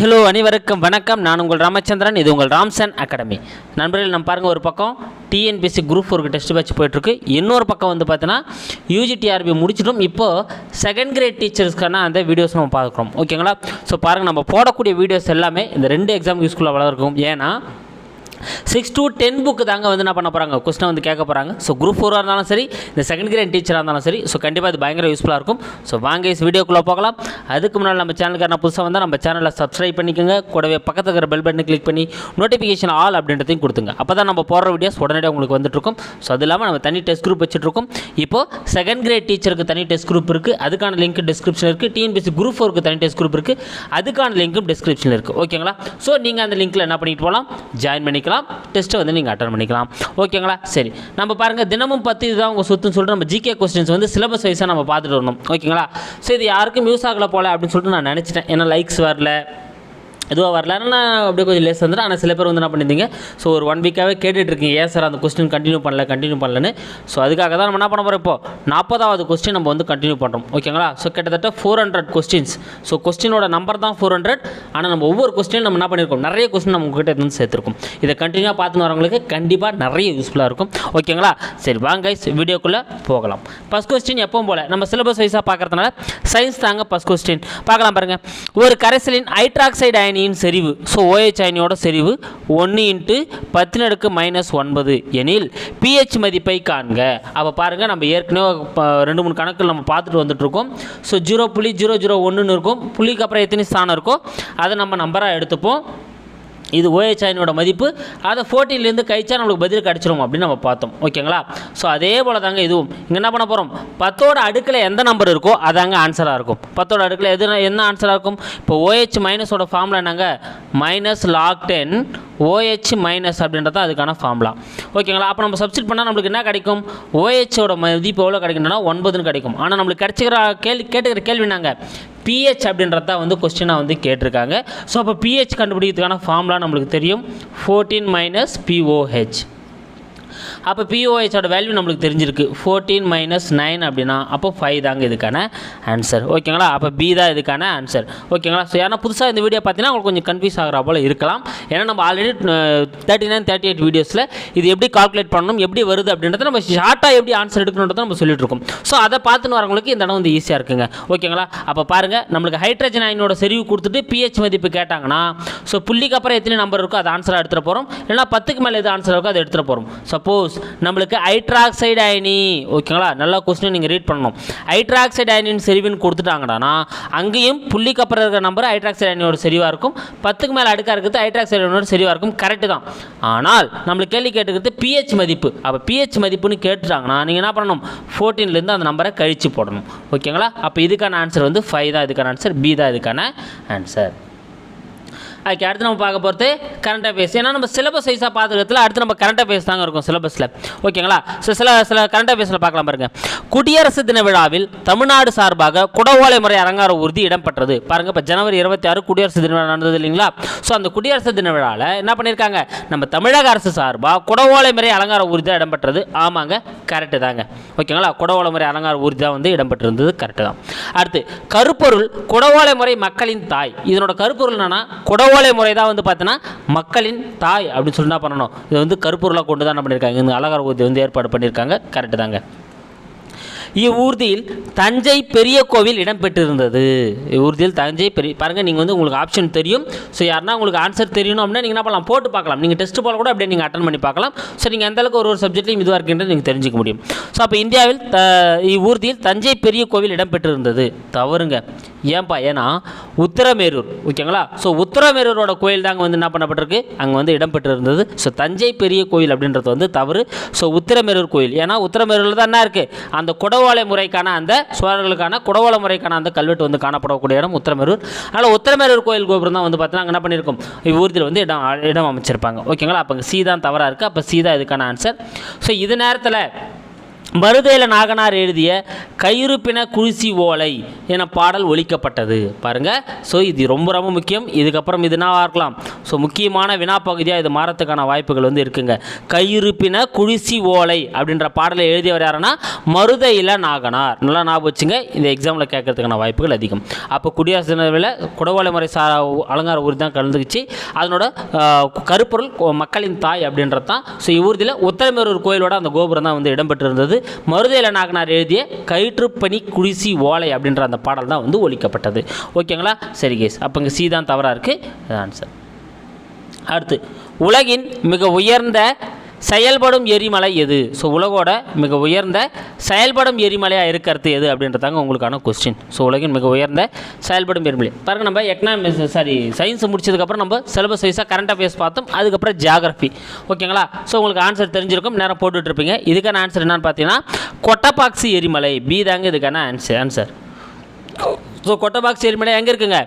Hello அனைவருக்கும் வணக்கம். நான் உங்கள் ராமச்சந்திரன் இது உங்கள் ராம்சன் அகாடமி. நண்பர்கள் நம்ம பாருங்கள் ஒரு பக்கம் டிஎன்பிஎஸ்சி குரூப் ஒரு டெஸ்ட் பேட்ச் போயிட்டுருக்கு. இன்னொரு பக்கம் வந்து பார்த்தீங்கன்னா யூஜிடிஆர்பி முடிச்சிட்டோம். இப்போது செகண்ட் கிரேட் டீச்சர்ஸ்க்கான அந்த வீடியோஸ் நம்ம பார்க்குறோம். ஓகேங்களா ஸோ பாருங்கள் நம்ம போடக்கூடிய வீடியோஸ் எல்லாமே இந்த ரெண்டு எக்ஸாம் யூஸ்ஃபுல்லாக வளர்க்கும் ஏன்னா சிக்ஸ் டூ டென் புக்கு தாங்க வந்து என்ன பண்ண போகிறாங்க கொஸ்டினை வந்து கேட்க போகிறாங்க ஸோ குரூப் ஃபோராக இருந்தாலும் சரி இந்த செகண்ட் கிரேட் டீச்சராக இருந்தாலும் சரி ஸோ கண்டிப்பாக இது பயங்கர யூஸ்ஃபுல்லாக இருக்கும். ஸோ வாங்க இஸ் வீடியோக்குள்ளே போகலாம். அதுக்கு முன்னாடி நம்ம சேனலுக்கு நான் புதுசாக வந்தால் நம்ம சேனலை சப்ஸ்கிரைப் பண்ணிக்கோங்க. கூடவே பக்கத்தில் இருக்கிற பெல் பட்டனை கிளிக் பண்ணி நோட்டிஃபிகேஷன் ஆல் அப்படின்றதையும் கொடுத்துங்க. அப்போ தான் நம்ம போடுற வீடியோஸ் உடனடியாக உங்களுக்கு வந்துட்டுருக்கும் ஸோ அது இல்லாமல் நம்ம தனி டெஸ்ட் குரூப் வச்சுட்ருக்கோம் இப்போது செகண்ட் கிரேட் டீச்சருக்கு தனி டெஸ்ட் குரூப் இருக்குது அதுக்கான லிங்க் டிஸ்கிரிப்ஷன் இருக்குது டிஎன்பிசி குரூப் ஃபோருக்கு தனி டெஸ்ட் குரூப் இருக்குது அதுக்கான லிங்க்கும் டிஸ்கிரிப்ஷனில் இருக்குது ஓகேங்களா ஸோ நீங்கள் அந்த லிங்க்கில் என்ன பண்ணிட்டு போகலாம் ஜாயின் பண்ணிக்கலாம் டெஸ்ட்டை வந்து நீங்கள் அட்டன் பண்ணிக்கலாம். ஓகேங்களா சரி. நம்ம பாருங்கள் தினமும் பத்து இதுதான் உங்கள் சொத்துன்னு சொல்லிட்டு நம்ம ஜிகே கொஸ்டின்ஸ் வந்து சிலபஸ் வைஸாக நம்ம பார்த்துட்டு வரணும். ஓகேங்களா ஸோ இது யாருக்கும் யூஸ் ஆகலை போல அப்படின்னு சொல்லிட்டு நான் நினச்சிட்டேன். ஏன்னா லைக்ஸ் வரல. எதுவாக வரல. நான் அப்படியே கொஞ்சம் லேஸ் வந்துடும் ஆனால் சில பேர் வந்து என்ன பண்ணியிருந்தீங்க? ஸோ ஒரு ஒன் வீக்காகவே கேட்டுட்ருக்கீங்க. ஏன் சார் அந்த கொஸ்டின் கண்டினியூ பண்ணல கண்டினியூ பண்ணலன்னு? ஸோ அதுக்காக தான் நம்ம என்ன பண்ண போகிறோம் இப்போ? நாற்பதாவது கொஸ்டின் நம்ம வந்து கண்டினியூ பண்ணுறோம் ஓகேங்களா ஸோ கிட்டத்தட்ட ஃபோர் ஹண்ட்ரட் கொஸ்டின்ஸ் ஸோ கொஸ்டினோட நம்பர் தான் ஃபோர் ஹண்ட்ரட் ஆனால் நம்ம ஒவ்வொரு கொஸ்டினும் நம்ம என்ன பண்ணியிருக்கோம்? நிறைய கொஸ்டின் நம்ம கிட்டே இருந்து சேர்த்துருக்கோம். இதை கண்டினியூவாக பார்த்துன்னு வரவங்களுக்கு கண்டிப்பாக நிறைய யூஸ்ஃபுல்லாக இருக்கும். ஓகேங்களா சரி வாங்க வீடியோக்குள்ளே போகலாம். ஃபஸ்ட் கொஸ்டின் எப்பவும் போல். நம்ம சிலபஸ் வைஸாக பார்க்கறதுனால சயின்ஸ் தாங்க ஃபஸ்ட் கொஸ்டின் பார்க்கலாம் பாருங்கள் ஒரு கரைசலின் ஹைட்ராக்சைடு அயனியின் செறிவு. ஸோ ஓஎச் அயனியோட செறிவு ஒன்று இன்ட்டு பத்தினடுக்கு மைனஸ் ஒன்பது. எனில் பிஹெச் மதிப்பை காண்க. அப்போ பாருங்கள் நம்ம ஏற்கனவே ரெண்டு மூணு கணக்கில் நம்ம பார்த்துட்டு வந்துட்ருக்கோம் ஸோ ஜீரோ புள்ளி ஜீரோ ஜீரோ ஒன்றுன்னு இருக்கும். புள்ளிக்கு அப்புறம் எத்தனை ஸ்தானம் இருக்கோ அதை நம்ம நம்பராக எடுத்துப்போம். இது OH அயனோட மதிப்பு. அதை ஃபோர்டீன்லேருந்து கழிச்சா நம்மளுக்கு பதில் கிடச்சிரும் அப்படின்னு நம்ம பார்த்தோம். ஓகேங்களா? ஸோ அதே போல் தாங்க இதுவும். இங்கே என்ன பண்ண போகிறோம் பத்தோட அடுக்கில் எந்த நம்பர் இருக்கோ அதாங்க ஆன்சராக இருக்கும். பத்தோட அடுக்கில் எது என்ன ஆன்சராக இருக்கும்? இப்போ ஓஹெச் மைனஸோட ஃபார்முலா என்னங்க? Minus log ten OH minus அப்படின்றது தான் அதுக்கான ஃபார்முலா ஓகேங்களா? அப்போ நம்ம சப்ஸ்டிட் பண்ணால் நம்மளுக்கு என்ன கிடைக்கும்? ஓஹெச்சோட மதிப்பு எவ்வளோ கிடைக்கும்னா ஒன்பதுன்னு கிடைக்கும். ஆனால் நம்மளுக்கு கிடைச்சிக்கிற கேள்வி கேட்டுக்கிற கேள்வி நாங்கள் பிஹெச் அப்படின்றத வந்து கொஸ்டினாக வந்து கேட்டிருக்காங்க. ஸோ அப்போ பிஹெச் கண்டுபிடிக்கிறதுக்கான ஃபார்முலா நம்மளுக்கு தெரியும். ஃபோர்டீன் மைனஸ் பிஓஹெச் அப்போ பிஓஎஸோட வேல்யூ நம்மளுக்கு தெரிஞ்சிருக்கு. ஃபோர்டீன் மைனஸ் நைன் அப்படின்னா அப்போ ஃபைவ் தாங்க இதுக்கான ஆன்சர் ஓகேங்களா அப்போ பி தான் இதுக்கான ஆன்சர் ஓகேங்களா ஸோ ஏன்னா புதுசாக இந்த வீடியோ பார்த்தீங்கன்னா உங்களுக்கு கொஞ்சம் கன்ஃபியூஸ் ஆகிற போல் இருக்கலாம். ஏன்னா நம்ம already thirty nine thirty eight வீடியோஸில் இது எப்படி கால்குலேட் பண்ணணும் எப்படி வருது அப்படின்றத நம்ம ஷார்ட்டாக எப்படி ஆன்சர் எடுக்கணுன்றதை நம்ம சொல்லிட்டு இருக்கோம். ஸோ அதை பார்த்துன்னு வரவங்களுக்கு இந்த இடம் வந்து ஈஸியாக இருக்குங்க. ஓகேங்களா அப்போ பாருங்கள் நம்மளுக்கு ஹைட்ரஜன் அயனோட செறிவு கொடுத்துட்டு பிஹெச் மதிப்பு கேட்டாங்கன்னா ஸோ புள்ளிக்கு அப்புறம் எத்தனை நம்பர் இருக்கோ அது ஆன்சராக எடுத்துகிட்டு போகிறோம் இல்லைனா பத்துக்கு மேலே எது ஆன்சர் இருக்கோ அதை எடுத்துகிட்டு போகிறோம் சப்போஸ் நம்மளுக்கு ஹைட்ராக்சைடு அயனி ஓகேங்களா நல்லா கொஸ்டின் நீங்கள் ரீட் பண்ணணும். ஹைட்ராக்சைடு அயனின் செறிவுன்னு கொடுத்துட்டாங்கடானா அங்கேயும் புள்ளிக்கு அப்புறம் இருக்கிற நம்பர் ஹைட்ராக்சைடு அயனியோட செறிவாக இருக்கும். பத்துக்கு மேலே அடுக்கா இருக்கிறது ஹைட்ராக்சைடு அயனியோட செறிவாக இருக்கும். கரெக்டு தான். ஆனால் நம்மளுக்கு கேள்வி கேட்டுக்கிறது பிஹெச் மதிப்பு. அப்போ பிஹெச் மதிப்புன்னு கேட்டுட்டாங்கன்னா நீங்கள் என்ன பண்ணணும்? ஃபோர்டீன்லேருந்து அந்த நம்பரை கழிச்சு போடணும். ஓகேங்களா அப்போ இதுக்கான ஆன்சர் வந்து ஃபைவ் தான். இதுக்கான ஆன்சர் பி தான். இதுக்கான ஆன்சர் அதுக்கு அடுத்து நம்ம பார்க்க போகிறது கரண்ட் அஃபேர்ஸ் ஏன்னா நம்ம சிலபஸ் வைஸாக பார்த்துக்கிறதுல அடுத்து நம்ம கரண்ட் அஃபேர்ஸ் தாங்க இருக்கும் சிலபஸில் ஓகேங்களா ஸோ சில சில கரண்ட் அஃபேர்ஸில் பார்க்கலாம் பாருங்கள் குடியரசு தின விழாவில் தமிழ்நாடு சார்பாக குடவோலை முறை அலங்கார ஊர்தி இடம்பெற்றது. பாருங்க இப்போ ஜனவரி இருபத்தி ஆறு குடியரசு தின விழா நடந்தது இல்லைங்களா? ஸோ அந்த குடியரசு தின விழாவில் என்ன பண்ணியிருக்காங்க நம்ம தமிழக அரசு சார்பாக குடவோலை முறை அலங்கார ஊர்தி தான் இடம்பெற்றது. ஆமாங்க கரெக்டு தாங்க. ஓகேங்களா குடவோலை முறை அலங்கார ஊர்தி தான் வந்து இடம்பெற்றிருந்தது. கரெக்டு தான். அடுத்து கருப்பொருள் குடவோலை முறை மக்களின் தாய். இதனோட கருப்பொருள் என்னன்னா குடவோலை முறை தான் வந்து பார்த்தீங்கன்னா மக்களின் தாய் அப்படின்னு சொல்லி என்ன பண்ணணும். இது வந்து கருப்பொருளாக கொண்டு தான் என்ன பண்ணியிருக்காங்க இந்த அலங்கார ஊர்தி வந்து ஏற்பாடு பண்ணியிருக்காங்க கரெக்டு தாங்க. இவ்வூர்தியில் தஞ்சை பெரிய கோவில் இடம்பெற்றிருந்தது இவ்வூர்தியில் தஞ்சை பெரிய பாருங்கள் நீங்கள் வந்து உங்களுக்கு ஆப்ஷன் தெரியும். ஸோ யாருன்னா உங்களுக்கு ஆன்சர் தெரியணும் அப்படின்னா நீங்கள் என்ன பண்ணலாம்? போட்டு பார்க்கலாம். நீங்கள் டெஸ்ட் போல கூட அப்படியே நீங்கள் அட்டன் பண்ணி பார்க்கலாம். ஸோ நீங்கள் எந்தளவுக்கு ஒரு ஒரு சப்ஜெக்ட்லையும் இதுவாக இருக்கின்றது நீங்கள் தெரிஞ்சுக்க முடியும். ஸோ அப்போ இந்தியாவில் த இவ்வூர்தியில் தஞ்சை பெரிய கோவில் இடம்பெற்றிருந்தது தவறுங்க. ஏன்பா? ஏன்னா உத்தரமேரூர். ஓகேங்களா? ஸோ உத்தரமேரூரோட கோயில் தாங்க வந்து என்ன பண்ணப்பட்டிருக்கு? அங்கே வந்து இடம்பெற்றிருந்தது ஸோ தஞ்சை பெரிய கோயில் அப்படின்றது வந்து தவறு. ஸோ உத்தரமேரூர் கோயில் ஏன்னா உத்தரமேரூரில் தான் என்ன இருக்குது அந்த குடவோலை முறைக்கான அந்த சோழர்களுக்கான குடவோலை முறைக்கான அந்த கல்வெட்டு வந்து காணப்படக்கூடிய இடம் உத்தரமேரூர். அதனால் உத்தரமேரூர் கோயில் கோபுரம் தான் வந்து பார்த்தீங்கன்னா என்ன பண்ணியிருக்கும்? இவ்வூர்தியில் வந்து இடம் இடம் அமைச்சிருப்பாங்க. ஓகேங்களா? அப்போ சி தான் தவறாக இருக்குது அப்போ சி தான் இதுக்கான ஆன்சர் ஸோ இது நேரத்தில் மருதேல நாகனார் எழுதிய கயிறுப்பின குழிசி ஓலை என பாடல் ஒழிக்கப்பட்டது பாருங்க. ஸோ இது ரொம்ப ரொம்ப முக்கியம். இதுக்கப்புறம் இது என்னவா இருக்கலாம்? ஸோ முக்கியமான வினா பகுதியாக இது மாறத்துக்கான வாய்ப்புகள் வந்து இருக்குங்க. கயிறுப்பின குழிசி ஓலை அப்படின்ற பாடலை எழுதியவர் யாருன்னா? மருதையில நாகனார். நல்லா ஞாபகம் வச்சுங்க. இந்த எக்ஸாமில் கேட்கறதுக்கான வாய்ப்புகள் அதிகம். அப்போ குடியரசு தினவில் குடவாளை முறை சா அலங்கார ஊர் தான் கலந்துக்குச்சு. அதனோட கருப்பொருள் மக்களின் தாய் அப்படின்றது தான் ஸோ இவ்வூர்தியில் உத்தரமேரூர் கோயிலோட அந்த கோபுரம் தான் வந்து இடம்பெற்றிருந்தது. மருதையில நாகனார் எழுதிய கயிற்றுப்பணி குடிசி ஓலை அப்படின்ற அந்த பாடல் தான் வந்து ஒழிக்கப்பட்டது ஓகேங்களா? சரி கேஸ் அப்போ இங்கே சி தான் தவறாக இருக்குது ஆன்சர் அடுத்து உலகின் மிக உயர்ந்த செயல்படும் எரிமலை எது? ஸோ உலகோட மிக உயர்ந்த செயல்படும் எரிமலையாக இருக்கிறது எது அப்படின்றதாங்க உங்களுக்கான கொஸ்டின் ஸோ உலகின் மிக உயர்ந்த செயல்படும் எரிமலை. பாருங்க நம்ம எக்கனாமிக்ஸ் சாரி சயின்ஸ் முடிச்சதுக்கப்புறம் நம்ம சிலபஸ் வைஸாக கரண்ட் அஃபேர்ஸ் பார்த்தோம். அதுக்கப்புறம் ஜியாகிரஃபி ஓகேங்களா ஸோ உங்களுக்கு ஆன்சர் தெரிஞ்சிருக்கும். நேரம் போட்டுட்ருப்பீங்க இதுக்கான ஆன்சர் என்னன்னு பார்த்தீங்கன்னா கொட்டப்பாக்சி எரிமலை. பி தாங்க இதுக்கான ஆன்சர் ஆன்சர் ஸோ கொட்டபாக்ஸ் எரிமலை எங்கே இருக்குங்க?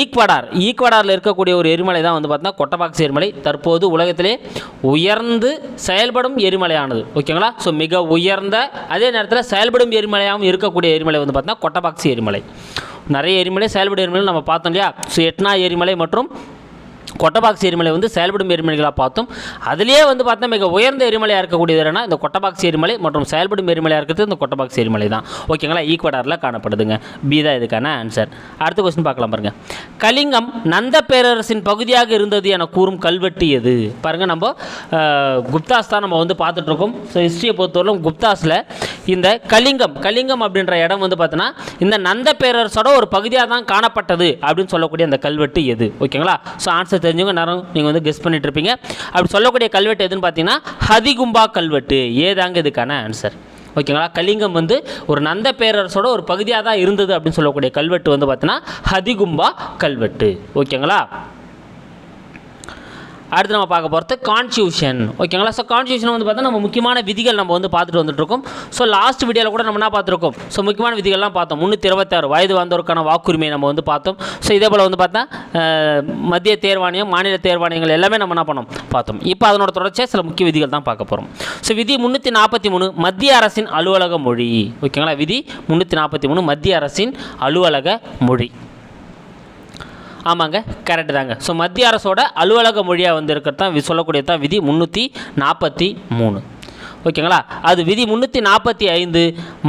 ஈக்வடார். ஈக்வடாரில் இருக்கக்கூடிய ஒரு எரிமலை தான் வந்து பார்த்தீங்கன்னா கொட்டபாக்ஸ் எரிமலை தற்போது உலகத்திலே உயர்ந்து செயல்படும் எரிமலையானது. ஓகேங்களா? ஸோ மிக உயர்ந்த அதே நேரத்தில் செயல்படும் எரிமலையாகவும் இருக்கக்கூடிய எரிமலை வந்து பார்த்தீங்கன்னா கொட்டபாக்ஸ் எரிமலை நிறைய எரிமலை செயல்படும் எரிமலை நம்ம பார்த்தோம் இல்லையா? ஸோ எட்னா எரிமலை மற்றும் கொட்டபாக்ஸ் எரிமலை வந்து செயல்படும் எரிமலைகளாக பார்த்தோம். அதுலேயே வந்து பார்த்தா மிக உயர்ந்த எரிமலையாக இருக்கக்கூடியது என்னன்னா இந்த கொட்டபாக்ஸ் எரிமலை மற்றும் செயல்படும் எரிமலையாக இருக்கிறது இந்த கொட்டபாக்ஸ் எரிமலை தான். ஓகேங்களா? ஈக்குவடாரில் காணப்படுதுங்க. பி தான் இதுக்கான ஆன்சர் அடுத்த கொஸ்டின் பார்க்கலாம் பாருங்க. கலிங்கம் நந்த பேரரசின் பகுதியாக இருந்தது என கூறும் கல்வெட்டு எது? பாருங்க நம்ம குப்தாஸ் தான் நம்ம வந்து பார்த்துட்ருக்கோம் ஸோ ஹிஸ்ட்ரியை பொறுத்தவரைக்கும் குப்தாஸில் இந்த கலிங்கம் கலிங்கம் அப்படின்ற இடம் வந்து பார்த்தோன்னா இந்த நந்த பேரரசோட ஒரு பகுதியாக தான் காணப்பட்டது அப்படின்னு சொல்லக்கூடிய அந்த கல்வெட்டு எது? ஓகேங்களா? ஸோ ஆன்சர் தெரிஞ்சவங்க நேரம் நீங்கள் வந்து கெஸ் பண்ணிட்டு இருப்பீங்க. அப்படி சொல்லக்கூடிய கல்வெட்டு எதுன்னு பார்த்தீங்கன்னா ஹதிகும்பா கல்வெட்டு. ஏதாங்க இதுக்கான ஆன்சர் ஓகேங்களா? கலிங்கம் வந்து ஒரு நந்த பேரரசோட ஒரு பகுதியாக தான் இருந்தது அப்படின்னு சொல்லக்கூடிய கல்வெட்டு வந்து பார்த்தீங்கன்னா ஹதிகும்பா கல்வெட்டு. ஓகேங்களா? அடுத்து நம்ம பார்க்க போகிறது கான்ஸ்டியூஷன் ஓகேங்களா ஸோ கான்ஸ்டியூஷன் வந்து பார்த்தா நம்ம முக்கியமான விதிகள் நம்ம வந்து பார்த்துட்டு வந்துட்டுருக்கோம். ஸோ லாஸ்ட் வீடியோவில் கூட நம்ம என்ன பார்த்துருக்கோம்? ஸோ முக்கியமான விதிகள்லாம் பார்த்தோம். முந்நூற்றி இருபத்தாறு வயது வந்தோருக்கான வாக்குரிமை நம்ம வந்து பார்த்தோம். ஸோ இதே போல் வந்து பார்த்தா மத்திய தேர்வாணையம் மாநில தேர்வாணையங்கள் எல்லாமே நம்ம என்ன பண்ணோம்? பார்த்தோம். இப்போ அதனோட தொடர்ச்சியாக சில முக்கிய விதிகள் தான் பார்க்க போகிறோம் ஸோ விதி முந்நூற்றி நாற்பத்தி மூணு மத்திய அரசின் அலுவலக மொழி. ஓகேங்களா விதி முந்நூற்றி நாற்பத்தி மூணு மத்திய அரசின் அலுவலக மொழி. ஆமாங்க கரெக்டு தாங்க. ஸோ மத்திய அரசோட அலுவலக மொழியாக வந்து இருக்கிறது தான் வி- சொல்லக்கூடியது தான் விதி முந்நூற்றி நாற்பத்தி மூணு. ஓகேங்களா? அது விதி முந்நூற்றி நாற்பத்தி ஐந்து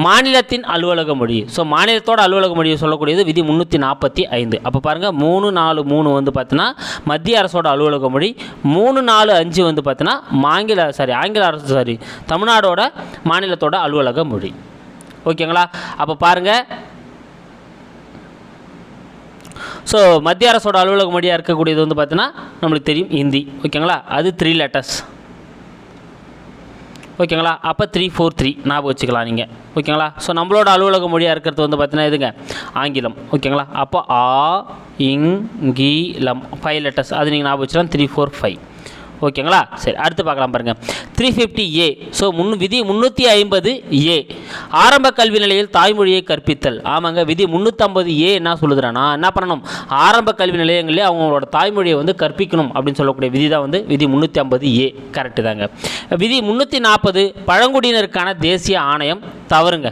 மாநிலத்தின் அலுவலக மொழி. ஸோ மாநிலத்தோட அலுவலக மொழியை சொல்லக்கூடியது விதி முந்நூற்றி நாற்பத்தி ஐந்து. அப்போ பாருங்கள் மூணு நாலு மூணு வந்து பார்த்தீங்கன்னா மத்திய அரசோட அலுவலக மொழி மூணு நாலு அஞ்சு வந்து பார்த்தீங்கன்னா மாங்கில சாரி ஆங்கில அரசு சாரி தமிழ்நாடோட மாநிலத்தோட அலுவலக மொழி. ஓகேங்களா? அப்போ பாருங்கள் ஸோ மத்திய அரசோட அலுவலக மொழியாக இருக்கக்கூடியது வந்து பார்த்தீங்கன்னா நம்மளுக்கு தெரியும் ஹிந்தி. ஓகேங்களா அது த்ரீ லெட்டர்ஸ் ஓகேங்களா அப்போ த்ரீ ஃபோர் த்ரீ ஞாபகம் வச்சுக்கலாம் நீங்கள் ஓகேங்களா ஸோ நம்மளோட அலுவலக மொழியாக இருக்கிறது வந்து பார்த்தீங்கன்னா எதுங்க? ஆங்கிலம். ஓகேங்களா அப்போ ஆ இங் ஃபைவ் லெட்டர்ஸ் அது நீங்கள் ஞாபகம் வச்சுக்கலாம். த்ரீ ஃபோர் ஃபைவ் ஓகேங்களா? சரி அடுத்து பார்க்கலாம் பாருங்கள் த்ரீ ஃபிஃப்டி ஏ ஸோ முன் விதி முந்நூற்றி ஐம்பது ஏ ஆரம்ப கல்வி நிலையில் தாய்மொழியை கற்பித்தல். ஆமாங்க விதி முந்நூற்றம்பது ஏ என்ன சொல்லுதுன்னா என்ன பண்ணணும்? ஆரம்ப கல்வி நிலையங்களே அவங்களோட தாய்மொழியை வந்து கற்பிக்கணும் அப்படின்னு சொல்லக்கூடிய விதி தான் வந்து விதி முந்நூற்றி ஐம்பது ஏ கரெக்டு தாங்க. விதி முந்நூற்றி நாற்பது பழங்குடியினருக்கான தேசிய ஆணையம். தவறுங்க.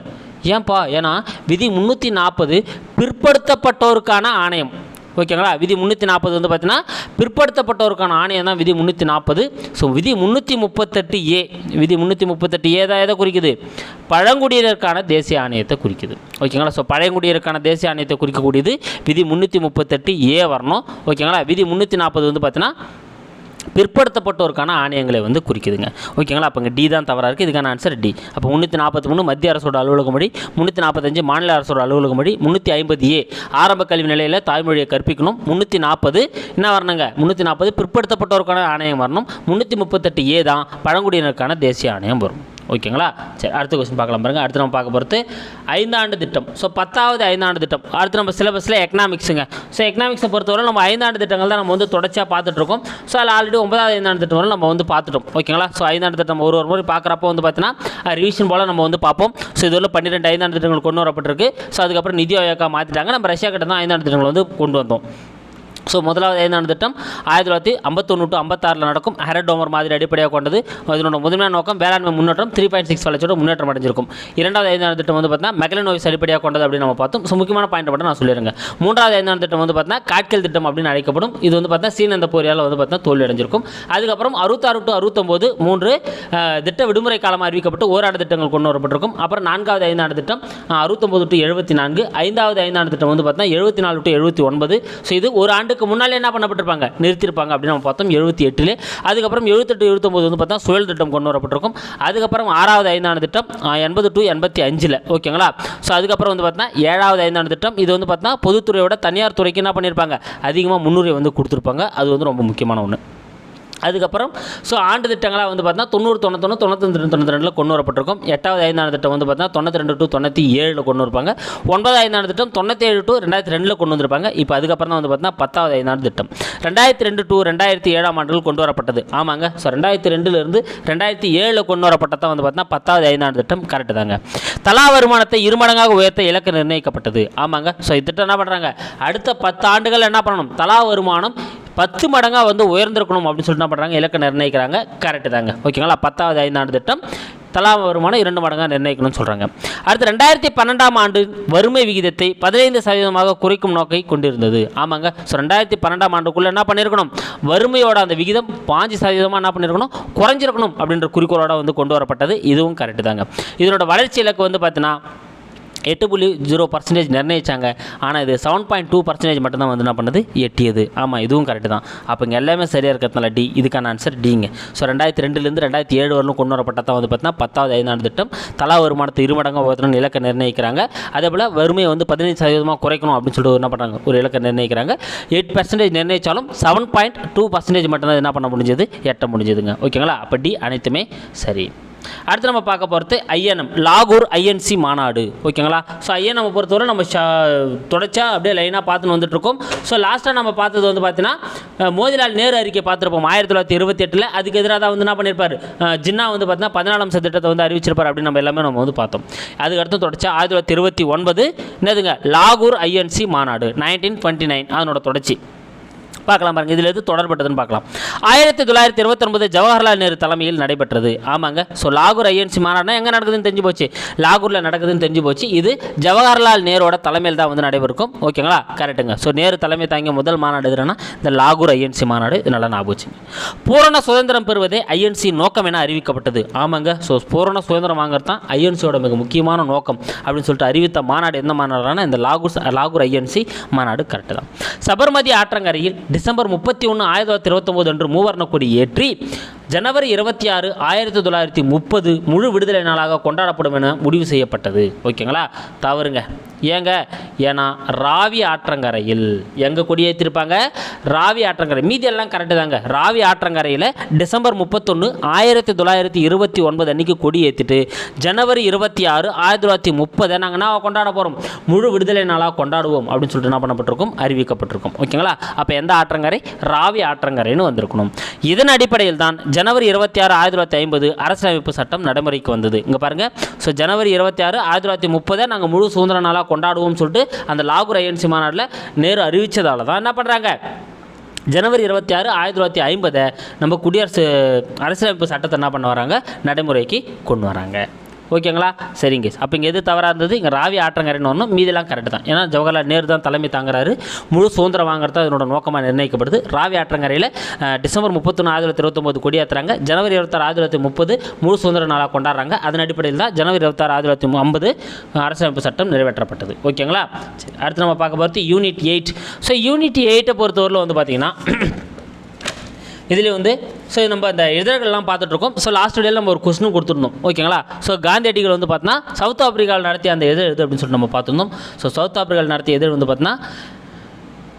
ஏன்பா? ஏன்னா விதி முந்நூற்றி நாற்பது பிற்படுத்தப்பட்டோருக்கான ஆணையம். ஓகேங்களா விதி முந்நூற்றி நாற்பது வந்து பார்த்தீங்கன்னா பிற்படுத்தப்பட்டோருக்கான ஆணையம் தான் விதி முந்நூற்றி நாற்பது ஸோ விதி முந்நூற்றி முப்பத்தெட்டு ஏ விதி முந்நூற்றி முப்பத்தெட்டு ஏ தான் எதை குறிக்குது? பழங்குடியினருக்கான தேசிய ஆணையத்தை குறிக்குது. ஓகேங்களா ஸோ பழங்குடியினருக்கான தேசிய ஆணையத்தை குறிக்கக்கூடியது விதி முந்நூற்றி முப்பத்தெட்டு ஏ வரணும். ஓகேங்களா விதி முந்நூற்றி நாற்பது வந்து பார்த்தீங்கன்னா பிற்படுத்தப்பட்டோருக்கான ஆணையங்களை வந்து குறிக்குதுங்க. ஓகேங்களா? அப்போ இங்கே டி தான் தவறாக இருக்குது இதுக்கான ஆன்சர் டி அப்போ முந்நூற்றி நாற்பத்தி மூணு மத்திய அரசோட அலுவலக மொழி முந்நூற்றி நாற்பத்தஞ்சு மாநில அரசோட அலுவலக மொழி முந்நூற்றி ஐம்பது ஏ ஆரம்ப கல்வி நிலையில் தாய்மொழியை கற்பிக்கணும். முந்நூற்றி நாற்பது என்ன வரணுங்க? முந்நூற்றி நாற்பது பிற்படுத்தப்பட்டோருக்கான ஆணையம் வரணும். முந்நூற்றி முப்பத்தெட்டு ஏ தான் பழங்குடியினருக்கான தேசிய ஆணையம் வரும். ஓகேங்களா? சரி அடுத்த கொஸ்டின் பார்க்கலாம் பாருங்க. அடுத்து நம்ம பார்க்க போகிறது ஐந்தாண்டு திட்டம். ஸோ பத்தாவது ஐந்தாண்டு திட்டம். அடுத்து நம்ம சிலபஸில் எக்கனாமிக்ஸுங்க ஸோ எக்கனாமிக்ஸை பொறுத்தவரை நம்ம ஐந்தாண்டு திட்டங்கள் தான் நம்ம வந்து தொடர்ச்சியாக பார்த்துட்ருக்கோம் ஸோ அதில் ஆல்ரெடி ஒன்பதாவது ஐந்தாண்டு திட்டம் வரை நம்ம வந்து பார்த்துட்டோம். ஓகேங்களா? ஸோ ஐந்தாண்டு திட்டம் ஒரு ஒரு முறை பார்க்குறப்போ வந்து பார்த்தீங்கன்னா ரிவிஷன் போல் நம்ம வந்து பார்ப்போம். ஸோ இதுவரை பன்னிரெண்டு ஐந்தாண்டு திட்டங்கள் கொண்டு வரப்பட்டிருக்கு. ஸோ அதுக்கப்புறம் நிதி ஆயோக்கா மாற்றிட்டாங்க நம்ம ரஷ்யா கிட்ட தான் ஐந்தாண்டு திட்டங்கள் வந்து கொண்டு வந்தோம். ஸோ முதலாவது ஐந்தாண்டு திட்டம்? ஆயிரத்தி தொள்ளாயிரத்தி ஐம்பத்தொன்று டு ஐம்பத்தாறில் நடக்கும் ஹெரடோமர் மாதிரி அடிப்படையாக கொண்டது. இதனோட முதன்மையான நோக்கம் வேளாண்மை முன்னேற்றம் த்ரீ பாயிண்ட் சிக்ஸ் வளர்ச்சியோட முன்னேற்றம் அடைஞ்சிருக்கும். இரண்டாவது ஐந்தாண்டு திட்டம் வந்து பார்த்தீங்கன்னா மெகலனோவிஸ் அடிப்படையாக கொண்டது அப்படின்னு நம்ம பார்த்தோம். ஸோ முக்கியமான பாயிண்ட் மட்டும் நான் சொல்லிடுங்க மூன்றாவது ஐந்தாண்டு திட்டம் வந்து பார்த்தீங்கன்னா காட்கல் திட்டம் அப்படின்னு அழைக்கப்படும். இது வந்து பார்த்தீங்கன்னா சீனந்த போரியால் வந்து பார்த்தீங்கன்னா தோல்வி அடைஞ்சிருக்கும் அதுக்கப்புறம் அறுபத்தாறு டு அறுபத்தொம்போது மூன்று திட்ட விடுமுறை காலம் அறிவிக்கப்பட்டு ஓராண்டு திட்டங்கள் கொண்டு வரப்பட்டிருக்கும். அப்புறம் நான்காவது ஐந்தாண்டு திட்டம் அறுபத்தொம்போது டு எழுபத்தி நான்கு ஐந்தாவது ஐந்தாண்டு திட்டம் வந்து பார்த்தீங்கன்னா எழுபத்தி நாலு டு எழுபத்தி ஒன்பது. ஸோ இது ஒரு ஆண்டு ஆண்டுக்கு முன்னாலே என்ன பண்ணப்பட்டிருப்பாங்க? நிறுத்தியிருப்பாங்க. அப்படின்னு நம்ம பார்த்தோம். எழுபத்தி எட்டில். அதுக்கப்புறம் எழுபத்தெட்டு எழுபத்தொம்போது வந்து பார்த்தா சுழல் திட்டம் கொண்டு வரப்பட்டிருக்கும் அதுக்கப்புறம் ஆறாவது ஐந்தாண்டு திட்டம் எண்பது டு எண்பத்தி அஞ்சில். ஓகேங்களா? ஸோ அதுக்கப்புறம் வந்து பார்த்தா ஏழாவது ஐந்தாண்டு திட்டம். இது வந்து பார்த்தா பொதுத்துறையோட தனியார் துறைக்கு என்ன பண்ணியிருப்பாங்க? அதிகமாக முன்னுரிமை வந்து கொடுத்துருப்பாங்க. அது வந்து ரொம்ப முக்கியமான ஒன்று அதுக்கப்புறம் ஸோ ஆண்டு திட்டங்களாக வந்து பார்த்தீங்கன்னா தொண்ணூறு தொண்ணூத்தொன்று தொண்ணூத்தொன்று தொண்ணூற்றி ரெண்டில் கொண்டு வரப்பட்டிருக்கும். எட்டாவது ஐந்தாண்டு திட்டம் வந்து பார்த்தீங்கன்னா தொண்ணூற்றி ரெண்டு டு தொண்ணூற்றி ஏழில் கொண்டு வருவாங்க ஒன்பதாவது ஐந்தாண்டு திட்டம் தொண்ணூற்றி ஏழு டு ரெண்டாயிரத்தி ரெண்டில் கொண்டு வந்திருப்பாங்க. இப்போ அதுக்கப்புறம் தான் வந்து பார்த்தீங்கன்னா பத்தாவது ஐந்தாண்டு திட்டம். ரெண்டாயிரத்தி ரெண்டு டு ரெண்டாயிரத்தி ஏழாம் ஆண்டில் கொண்டு வரப்பட்டது. ஆமாங்க. ஸோ ரெண்டாயிரத்தி ரெண்டுலேருந்து ரெண்டாயிரத்தி ஏழில் கொண்டு வரப்பட்டதான் வந்து பார்த்தீங்கன்னா பத்தாவது ஐந்தாண்டு திட்டம். கரெக்டு தாங்க. தலா வருமானத்தை இருமடங்காக உயர்த்த இலக்கு நிர்ணயிக்கப்பட்டது. ஆமாங்க. ஸோ இத்திட்டம் என்ன பண்ணுறாங்க அடுத்த பத்து ஆண்டுகள் என்ன பண்ணணும்? தலா வருமானம் பத்து மடங்காக வந்து உயர்ந்திருக்கணும் அப்படின்னு சொல்லிட்டு என்ன பண்ணுறாங்க இலக்கை நிர்ணயிக்கிறாங்க. கரெக்டு தாங்க. ஓகேங்களா? பத்தாவது ஐந்தாண்டு திட்டம். தலா வருமானம் இரண்டு மடங்காக நிர்ணயிக்கணும்னு சொல்கிறாங்க அடுத்து ரெண்டாயிரத்தி பன்னெண்டாம் ஆண்டு வறுமை விகிதத்தை பதினைந்து சதவீதமாக குறைக்கும் நோக்கை கொண்டிருந்தது. ஆமாங்க. ஸோ ரெண்டாயிரத்தி பன்னெண்டாம் ஆண்டுக்குள்ளே என்ன பண்ணியிருக்கணும் வறுமையோட அந்த விகிதம் பாஞ்சு சதவீதமாக என்ன பண்ணியிருக்கணும் குறைஞ்சிருக்கணும் அப்படின்ற குறிக்கோளோட வந்து கொண்டு வரப்பட்டது. இதுவும் கரெக்டு தாங்க. இதனோட வளர்ச்சி இலக்கு வந்து பார்த்தீங்கன்னா எட்டு புள்ளி ஜீரோ பர்சன்டேஜ் நிர்ணயிச்சாங்க. ஆனால் இது செவன் பாயிண்ட் டூ பர்சன்டேஜ் மட்டும்தான் வந்து என்ன பண்ணுது? எட்டியது. ஆமாம் இதுவும் கரெக்டு தான். அப்போ இங்கே எல்லாமே சரியாக இருக்கிறதுனால டி இதுக்கான ஆன்சர் டிங்க ஸோ ரெண்டாயிரத்தி ரெண்டுலேருந்து ரெண்டாயிரத்தி ஏழு வரலும் கொண்டு வரப்பட்டதான் வந்து பார்த்தீங்கன்னா பத்தாவது ஐந்தாண்டு திட்டம். தலா வருமானத்தை இருமடங்காக உயர்த்தணும்னு இலக்கை நிர்ணயிக்கிறாங்க. அதே போல் வறுமையை வந்து பதினைஞ்சு சதவீதமாக குறைக்கணும் அப்படின்னு சொல்லிட்டு என்ன பண்ணுறாங்க ஒரு இலக்கை நிர்ணயிக்கிறாங்க. எயிட் பர்சன்டேஜ் நிர்ணயித்தாலும் செவன் பாயிண்ட் டூ பர்சன்டேஜ் மட்டும்தான் என்ன பண்ண முடிஞ்சது? எட்ட முடிஞ்சதுங்க. ஓகேங்களா? அப்போ டி அனைத்துமே சரி. அடுத்து நம்ம பார்க்க போகிறது ஐஎன்எம் லாகூர் ஐஎன்சி மாநாடு. ஓகேங்களா? ஸோ ஐஎன்எம் பொறுத்தவரை நம்ம ஷா அப்படியே லைனாக பார்த்துன்னு வந்துட்டுருக்கோம். ஸோ லாஸ்ட்டாக நம்ம பார்த்தது வந்து பார்த்தீங்கன்னா மோதிலால் நேரு அறிக்கை பார்த்துருப்போம் ஆயிரத்தி தொள்ளாயிரத்தி இருபத்தி எட்டில். அதுக்கு எதிராக தான் வந்து என்ன பண்ணியிருப்பார் ஜின்னா வந்து பார்த்தீங்கன்னா பதினாலாம் திட்டத்தை வந்து அறிவிச்சிருப்பார் அப்படின்னு நம்ம எல்லாமே நம்ம வந்து பார்த்தோம். அதுக்கு தொடச்சா ஆயிரத்தி தொள்ளாயிரத்தி இருபத்தி ஒன்பது என்னதுங்க? லாகூர் ஐஎன்சி மாநாடு நைன்டீன் டுவெண்ட்டி நைன் அதனோட தொடர்ச்சி. பார்க்கலாம் பாருங்கள் இதில் எது தொடர்பட்டதுன்னு பார்க்கலாம். ஆயிரத்தி தொள்ளாயிரத்தி இருபத்தொன்பது ஜவஹர்லால் நேரு தலைமையில் நடைபெற்றது. ஆமாங்க. ஸோ லாகூர் ஐஎன்சி மாநாடுனா எங்கே நடக்குதுன்னு தெரிஞ்சு போச்சு. லாகூரில் நடக்குதுன்னு தெரிஞ்சு போச்சு. இது ஜவஹர்லால் நேரோட தலைமையில் தான் வந்து நடைபெறும். ஓகேங்களா? கரெக்டுங்க ஸோ நேரு தலைமை தாங்கிய முதல் மாநாடு எதுனா? இந்த லாகூர் ஐஎன்சி மாநாடு. இது நல்லா ஞாபகம் பூரண சுதந்திரம் பெறுவதே ஐஎன்சி நோக்கம் என அறிவிக்கப்பட்டது. ஆமாங்க. ஸோ பூரண சுதந்திரம் வாங்குறது தான் ஐஎன்சியோட மிக முக்கியமான நோக்கம் அப்படின்னு சொல்லிட்டு அறிவித்த மாநாடு எந்த மாநாடுனா இந்த லாகூர் லாகூர் ஐஎன்சி மாநாடு கரெக்டு தான். சபர்மதி ஆற்றங்கரையில் டிசம்பர் முப்பத்தி ஒன்று ஆயிரத்தி தொள்ளாயிரத்தி இருபத்தொம்போது அன்று மூவர்ண கொடி ஏற்றி ஜனவரி இருபத்தி ஆறு ஆயிரத்தி தொள்ளாயிரத்தி முப்பது முழு விடுதலை நாளாக கொண்டாடப்படும் என முடிவு செய்யப்பட்டது. ஓகேங்களா? தவறுங்க. ஏங்க? ஏன்னா ராவி ஆற்றங்கரையில் எங்கே கொடியேற்றிருப்பாங்க ராவி ஆற்றங்கரை. மீதி எல்லாம் கரெக்டு தாங்க. ராவி ஆற்றங்கரையில் டிசம்பர் முப்பத்தொன்று ஆயிரத்தி தொள்ளாயிரத்தி இருபத்தி ஒன்பது அன்னைக்கு கொடி ஏற்றிட்டு ஜனவரி இருபத்தி ஆறு ஆயிரத்தி தொள்ளாயிரத்தி முப்பதை நாங்கள் என்ன கொண்டாட போகிறோம் முழு விடுதலை நாளாக கொண்டாடுவோம் அப்படின்னு சொல்லிட்டு என்ன பண்ணப்பட்டிருக்கும்? அறிவிக்கப்பட்டிருக்கும். ஓகேங்களா? அப்போ எந்த ஆற்றங்கரை? ராவி ஆற்றங்கரைன்னு வந்திருக்கணும். இதன் அடிப்படையில் தான் ஜனவரி இருபத்தி ஆறு ஆயிரத்தி தொள்ளாயிரத்தி ஐம்பது அரசியலமைப்பு சட்டம் நடைமுறைக்கு வந்தது. இங்கே பாருங்கள் ஸோ ஜனவரி இருபத்தி ஆறு ஆயிரத்தி தொள்ளாயிரத்தி முப்பதை நாங்கள் முழு சுதந்திர நாளாக கொண்டாடுவோம்னு சொல்லிட்டு அந்த லாகூர் ஐஎன்சி மாநாட்டில் நேரு அறிவித்ததால தான் என்ன பண்ணுறாங்க ஜனவரி இருபத்தி ஆறு ஆயிரத்தி தொள்ளாயிரத்தி ஐம்பதை நம்ம குடியரசு அரசியலமைப்பு சட்டத்தை என்ன பண்ண வராங்க? நடைமுறைக்கு கொண்டு வராங்க. ஓகேங்களா? சரிங்க அப்போ இங்கே எது தவறாக இருந்தது? இங்கே ராவி ஆற்றங்கரைன்னு ஒன்றும் மீதெல்லாம் கரெக்டு தான். ஏன்னா ஜவஹர்லால் நேரு தான் தலைமை தாங்குறாரு. முழு சுதந்திரம் வாங்குறது அதனோட நோக்கமாக நிர்ணயிக்கப்படுது. ராவி ஆற்றங்கரையில் டிசம்பர் டிசம்பர் முப்பத்தொன்று ஆயிரத்தி தொள்ளாயிரத்தி இருபத்தொம்போது கொடியாத்துறாங்க ஜனவரி இருபத்தாறு ஆயிரத்தி தொள்ளாயிரத்தி முப்பது முழு சுதந்திர நாளாக கொண்டாடுறாங்க. அதன் அடிப்படையில் தான் ஜனவரி இருபத்தாறு ஆயிரத்தி தொள்ளாயிரத்தி ஐம்பது அரசமைப்பு சட்டம் நிறைவேற்றப்பட்டது. ஓகேங்களா? சரி அடுத்து நம்ம பார்க்க போகிறது யூனிட் எயிட் ஸோ யூனிட் எயிட்டை பொறுத்தவரையில் வந்து பார்த்திங்கன்னா இதில் வந்து ஸோ நம்ம இந்த இதழ்கள்லாம் பார்த்துட்ருக்கோம். ஸோ லாஸ்ட் டேல நம்ம ஒரு கொஸ்டினும் கொடுத்துருந்தோம் ஓகேங்களா ஸோ காந்தியடிகள் வந்து பார்த்தோன்னா சவுத் ஆப்பிரிக்காவில் நடத்திய அந்த எதிர் எது அப்படின்னு சொல்லிட்டு நம்ம பார்த்துருந்தோம். ஸோ சவுத் ஆப்பிரிக்காவில் நடத்திய எதிர் வந்து பார்த்தோன்னா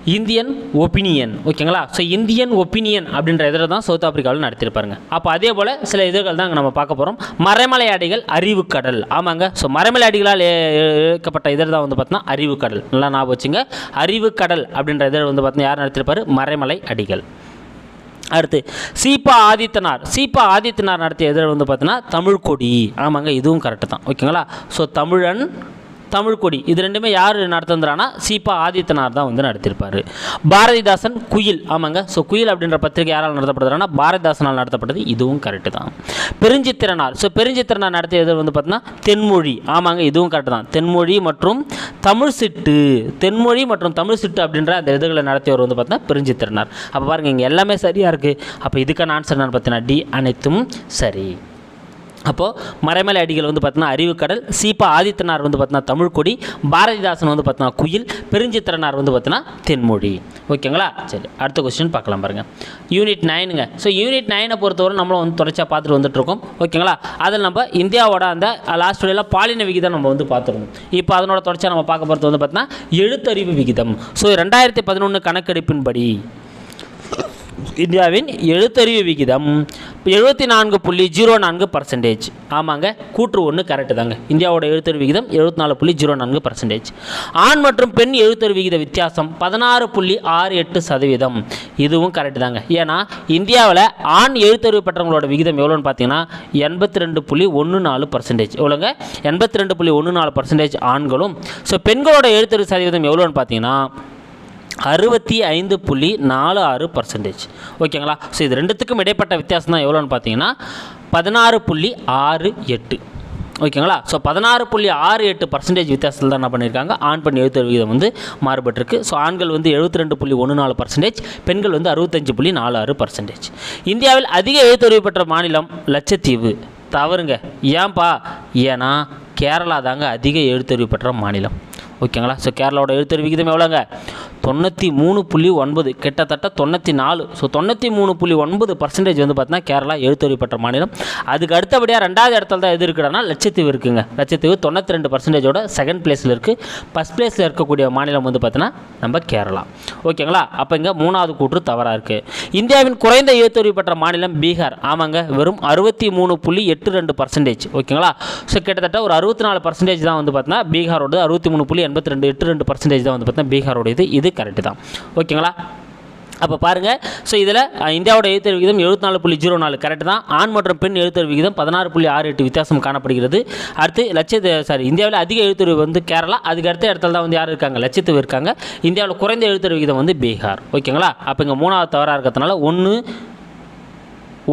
இந்தியன் ஒப்பீனியன் ஓகேங்களா ஸோ இந்தியன் ஒப்பீனியன் அப்படின்ற எதிரை தான் சவுத் ஆப்பிரிக்காவில் நடத்திருப்பாருங்க அப்போ அதே போல் சில இதழ்கள் தான் நம்ம பார்க்க போகிறோம் மறைமலை அடிகள் அறிவுக்கடல். ஆமாங்க. ஸோ மறைமலை அடிகளால் ஏ- ஏ- தான் வந்து பார்த்தீங்கன்னா அறிவுக்கடல். நல்லா ஞாபகம் வச்சுங்க. அறிவுக்கடல் அப்படின்ற எதிர் வந்து பார்த்தீங்கன்னா யார் நடத்திருப்பார் மறைமலை அடிகள். அடுத்து சீபா ஆதித்தனார். சீபா ஆதித்தனார் நடத்திய எதிர் வந்து பார்த்தீங்கன்னா தமிழ் கொடி ஆமாங்க இதுவும் கரெக்டு தான். ஓகேங்களா? ஸோ தமிழன் தமிழ்கொடி இது ரெண்டுமே யார் நடத்துறானா சீபா ஆதித்தனார் தான் வந்து நடத்தியிருப்பார் பாரதிதாசன் குயில். ஆமாங்க. ஸோ குயில் அப்படின்ற பத்திரிகை யாரால் நடத்தப்படுதுன்னா பாரதிதாசனால் நடத்தப்பட்டது இதுவும் கரெக்டு தான். பெருஞ்சித்திரனார். ஸோ பெருஞ்சித்திரனார் நடத்தியது வந்து பார்த்தீங்கன்னா தென்மொழி. ஆமாங்க இதுவும் கரெக்டு தான். தென்மொழி மற்றும் தமிழ் சிட்டு. தென்மொழி மற்றும் தமிழ் சிட்டு அப்படின்ற அந்த இதுகளை நடத்தியவர் வந்து பார்த்தீங்கன்னா பெருஞ்சித்திரனார். அப்போ பாருங்கள் இங்கே எல்லாமே சரியாக இருக்குது அப்போ இதுக்கான ஆன்சர் என்னன்னு பார்த்தீங்கன்னா டி அனைத்தும் சரி. அப்போது மறைமலை அடிகள் வந்து பார்த்தீங்கன்னா அறிவுக்கடல் சீப்பா ஆதித்தனார் வந்து பார்த்தீங்கன்னா தமிழ்கொடி பாரதிதாசன் வந்து பார்த்தீங்கன்னா குயில் பெருஞ்சித்திரனார் வந்து பார்த்தீங்கன்னா தென்மொழி. ஓகேங்களா? சரி அடுத்த கொஸ்டின் பார்க்கலாம் பாருங்கள் யூனிட் நைனுங்க ஸோ யூனிட் நைனை பொறுத்தவரை நம்மளும் வந்து தொடர்ச்சியாக பார்த்துட்டு வந்துட்டுருக்கோம். ஓகேங்களா? அதில் நம்ம இந்தியாவோட அந்த லாஸ்ட் வழியில் பாலின விகிதம் நம்ம வந்து பார்த்துருந்தோம் இப்போ அதனோட தொடர்ச்சியாக நம்ம பார்க்க போகிறது வந்து பார்த்தீங்கன்னா எழுத்தறிவு விகிதம். ஸோ ரெண்டாயிரத்தி பதினொன்று கணக்கெடுப்பின்படி இந்தியாவின் எழுத்தறிவு விகிதம் எழுபத்தி நான்கு புள்ளி ஜீரோ நான்கு பர்சன்டேஜ் ஆமாங்க கூற்று ஒன்று கரெக்டு தாங்க. இந்தியாவோட எழுத்தறிவு விகிதம் எழுபத்தி நாலு புள்ளி ஜீரோ நான்கு பர்சன்டேஜ் ஆண் மற்றும் பெண் எழுத்தறிவு விகித வித்தியாசம் பதினாறு புள்ளி ஆறு எட்டு சதவீதம். இதுவும் கரெக்டு தாங்க. ஏன்னா இந்தியாவில் ஆண் எழுத்தறிவு பெற்றவங்களோட விகிதம் எவ்வளோன்னு பார்த்தீங்கன்னா எண்பத்தி ரெண்டு புள்ளி ஒன்று நாலு பர்சன்டேஜ் எவ்வளோங்க எண்பத்தி ரெண்டு புள்ளி ஒன்று நாலு பர்சன்டேஜ் ஆண்களும். ஸோ பெண்களோட எழுத்தறிவு சதவீதம் எவ்வளோன்னு பார்த்தீங்கன்னா அறுபத்தி ஐந்து புள்ளி நாலு ஆறு பர்சன்டேஜ் ஓகேங்களா ஸோ இது ரெண்டுத்துக்கும் இடைப்பட்ட வித்தியாசம் தான் எவ்வளோன்னு பார்த்தீங்கன்னா பதினாறு புள்ளி ஆறு எட்டு. ஓகேங்களா ஸோ பதினாறு புள்ளி ஆறு எட்டு பர்சன்டேஜ் வித்தியாசத்தில் தான் என்ன பண்ணியிருக்காங்க? ஆண் பெண் எழுத்து விகிதம் வந்து மாறுபட்டிருக்கு. ஸோ ஆண்கள் வந்து எழுபத்தி ரெண்டு புள்ளி ஒன்று நாலு பர்சன்டேஜ் பெண்கள் வந்து அறுபத்தஞ்சு புள்ளி நாலு ஆறு பர்சன்டேஜ் இந்தியாவில் அதிக எழுத்தறிவு பெற்ற மாநிலம் லட்சத்தீவு. தவறுங்க. ஏன்பா? ஏன்னா கேரளா தாங்க அதிக எழுத்தறிவு பெற்ற மாநிலம். ஓகேங்களா ஸோ கேரளாவோட எழுத்தறிவு விகிதம் எவ்வளோங்க தொண்ணூற்றி மூணு புள்ளி ஒன்பது கிட்டத்தட்ட தொண்ணூற்றி நாலு. ஸோ தொண்ணூற்றி மூணு புள்ளி ஒன்பது பர்சன்டேஜ் வந்து பார்த்தீங்கன்னா கேரளா எழுத்தறிவு பெற்ற மாநிலம். அதுக்கு அடுத்தபடியாக ரெண்டாவது இடத்துல தான் எது இருக்குன்னா லட்சத்தீவு இருக்குங்க. லட்சத்தீவு தொண்ணூற்றி ரெண்டு பர்சன்டேஜோட செகண்ட் பிளேஸில் இருக்குது ஃபஸ்ட் பிளேஸில் இருக்கக்கூடிய மாநிலம் வந்து பார்த்தீங்கன்னா நம்ம கேரளா. ஓகேங்களா? அப்போ இங்கே மூணாவது கூற்று தவறாக இருக்குது இந்தியாவின் குறைந்த எழுத்தறிவு பெற்ற மாநிலம் பீகார். ஆமாங்க வெறும் அறுபத்தி மூணு புள்ளி எட்டு ரெண்டு பர்சன்டேஜ் ஓகேங்களா? ஸோ கிட்டத்தட்ட ஒரு அறுபத்தி நாலு பர்சன்டேஜ் தான் வந்து பார்த்தீங்கன்னா பீகாரோட அறுபத்தி மூணு புள்ளி எண்பத்தி ரெண்டு எட்டு ரெண்டு பர்சன்டேஜ் தான் வந்து பார்த்தீங்கன்னா பீகாரோட இது இது கரெக்டு தான். ஓகேங்களா அப்போ பாருங்கள் ஸோ இதில் இந்தியாவோட எழுத்தறிவு விகிதம் எழுபத்தி நாலு புள்ளி ஜீரோ நாலு கரெக்ட் தான். ஆண் மற்றும் பெண் எழுத்தறிவு விகிதம் பதினாறு புள்ளி ஆறு எட்டு வித்தியாசம் காணப்படுகிறது. அடுத்து லட்சத்து சாரி இந்தியாவில் அதிக எழுத்தறிவு வந்து கேரளா அதுக்கு அடுத்த இடத்துல தான் வந்து யார் இருக்காங்க? லட்சத்தீவு இருக்காங்க. இந்தியாவில் குறைந்த எழுத்தறிவு விகிதம் வந்து பீகார். ஓகேங்களா அப்போ இங்கே மூணாவது தவறாக இருக்கிறதுனால ஒன்று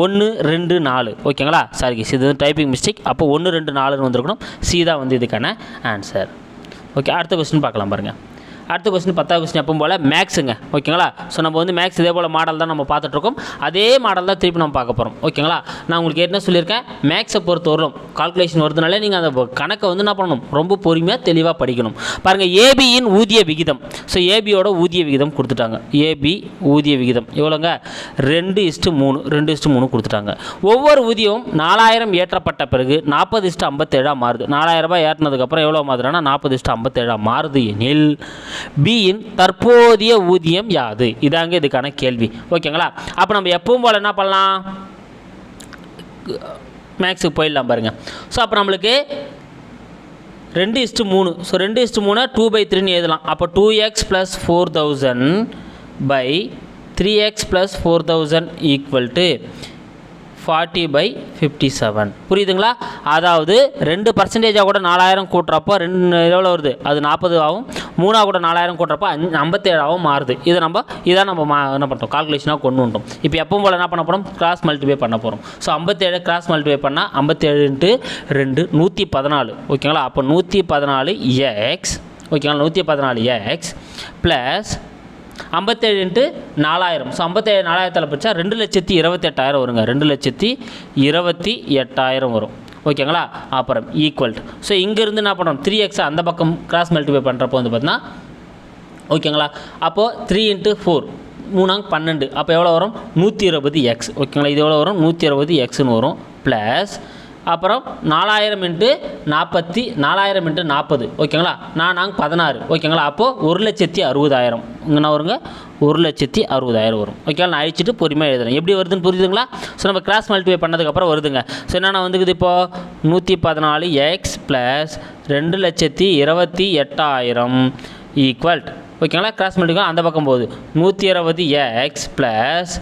ஒன்று ரெண்டு நாலு. ஓகேங்களா சாரி இது டைப்பிங் மிஸ்டேக் அப்போ ஒன்று ரெண்டு நாலுன்னு வந்திருக்கணும். சி தான் வந்து இதுக்கான ஆன்சர் ஓகே அடுத்த கொஸ்டின் பார்க்கலாம் பாருங்கள் அடுத்த கொஸ்டின் பத்தாவது கொஸ்டின் எப்பவும் போல் மேக்ஸுங்க ஓகேங்களா ஸோ நம்ம வந்து மேக்ஸ் இதே போல் மாடல் தான் நம்ம பார்த்துட்ருக்கோம். அதே மாடல் தான் திருப்பி நம்ம பார்க்க போகிறோம் ஓகேங்களா நான் உங்களுக்கு ஏற்கனவே சொல்லியிருக்கேன் மேக்ஸை பொறுத்தவரும் கால்குலேஷன் வருதுனாலே நீங்கள் அந்த கணக்கை வந்து என்ன பண்ணணும்? ரொம்ப பொறுமையாக தெளிவாக படிக்கணும். பாருங்கள் ஏபியின் ஊதிய விகிதம். ஸோ ஏபியோட ஊதிய விகிதம் கொடுத்துட்டாங்க. ஏபி ஊதிய விகிதம். எவ்வளோங்க? ரெண்டு இஸ்ட்டு மூணு ரெண்டு இஸ்ட்டு மூணு கொடுத்துட்டாங்க. ஒவ்வொரு ஊதியமும் நாலாயிரம் ஏற்றப்பட்ட பிறகு நாற்பது இஸ்ட்டு ஐம்பத்தேழாக மாறுது. நாலாயிரம் ரூபாய் ஏற்றினதுக்கப்புறம் எவ்வளோ மாறுதுன்னா நாற்பது இஸ்ட்டு ஐம்பத்தேழாக மாறுது எனில் பியின் தற்போதைய ஊதியம் யாது? இதாங்க இதுக்கான கேள்வி. ஓகேங்களா? அப்போ நம்ம எப்பவும் போல் என்ன பண்ணலாம்? மேக்ஸுக்கு போயிடலாம் பாருங்கள் ஸோ அப்போ நம்மளுக்கு ரெண்டு இஸ்ட்டு மூணு. ஸோ ரெண்டு இஸ்ட்டு மூணு டூ பை த்ரீன்னு எழுதலாம். அப்போ two x plus four thousand by three x plus four thousand equal to forty by fifty seven புரியுதுங்களா? அதாவது ரெண்டு பர்சன்டேஜாக கூட நாலாயிரம் கூட்டுறப்போ ரெண்டு எவ்வளோ வருது? அது நாற்பது ஆகும். மூணாக கூட நாலாயிரம் கூட்டுறப்போ அஞ்சு ஐம்பத்தேழாவும் மாறுது. இதை நம்ம இதை நம்ம மா என்ன பண்ணுறோம் கால்குலேஷனாக கொண்டு வந்துட்டோம். இப்போ எப்பவும் போல் என்ன பண்ண போகிறோம் கிராஸ் மல்டிப்ளை பண்ண போகிறோம் ஸோ ஐம்பத்தேழு கிராஸ் மல்டிப்ளை பண்ணால் ஐம்பத்தேழு இன்ட்டு ரெண்டு நூற்றி பதினாலு ஓகேங்களா? அப்போ நூற்றி பதினாலு எக்ஸ் ஓகேங்களா? நூற்றி பதினாலு எக்ஸ் ப்ளஸ் ஐம்பத்தேழு இன்ட்டு நாலாயிரம். ஸோ ஐம்பத்தேழு நாலாயிரத்தில் படித்தா ரெண்டு லட்சத்தி இருபத்தெட்டாயிரம் வருங்க. ரெண்டு லட்சத்தி இருபத்தி எட்டாயிரம் வரும். ஓகேங்களா? அப்புறம் ஈக்குவல்ட் ஸோ இங்கேருந்து என்ன பண்ணணும் த்ரீ எக்ஸ் அந்த பக்கம் கிராஸ் மல்டிப்ளை பண்ணுறப்போ வந்து பார்த்தீங்கன்னா ஓகேங்களா? அப்போது த்ரீ இன்ட்டு ஃபோர் மூணாங்க பன்னெண்டு. அப்போ எவ்வளோ வரும்? நூற்றி இருபது எக்ஸ் ஓகேங்களா? இது எவ்வளோ வரும்? நூற்றி இருபது எக்ஸ்னு வரும். ப்ளஸ் அப்புறம் நாலாயிரம் இன்ட்டு நாற்பத்தி நாலாயிரம் இன்ட்டு நாற்பது. ஓகேங்களா? நான் நாங்கள் பதினாறு. ஓகேங்களா? அப்போது ஒரு லட்சத்தி அறுபதாயிரம். இங்கே வருங்க. ஒரு லட்சத்தி அறுபதாயிரம் வரும். ஓகேங்களா? நான் அழிச்சிட்டு பொறுமையாக எழுதுறேன். எப்படி வருதுன்னு புரியுதுங்களா? ஸோ நம்ம கிராஸ் மல்டிஃபை பண்ணதுக்கப்புறம் வருதுங்க. ஸோ என்னென்ன வந்துக்குது இப்போது நூற்றி பதினாலு எக்ஸ் ப்ளஸ் ரெண்டு லட்சத்தி இருபத்தி எட்டாயிரம் ஈக்குவல் ஓகேங்களா? கிராஸ் மல்டிஃபை அந்த பக்கம் போகுது. நூற்றி இருபது எக்ஸ் ப்ளஸ்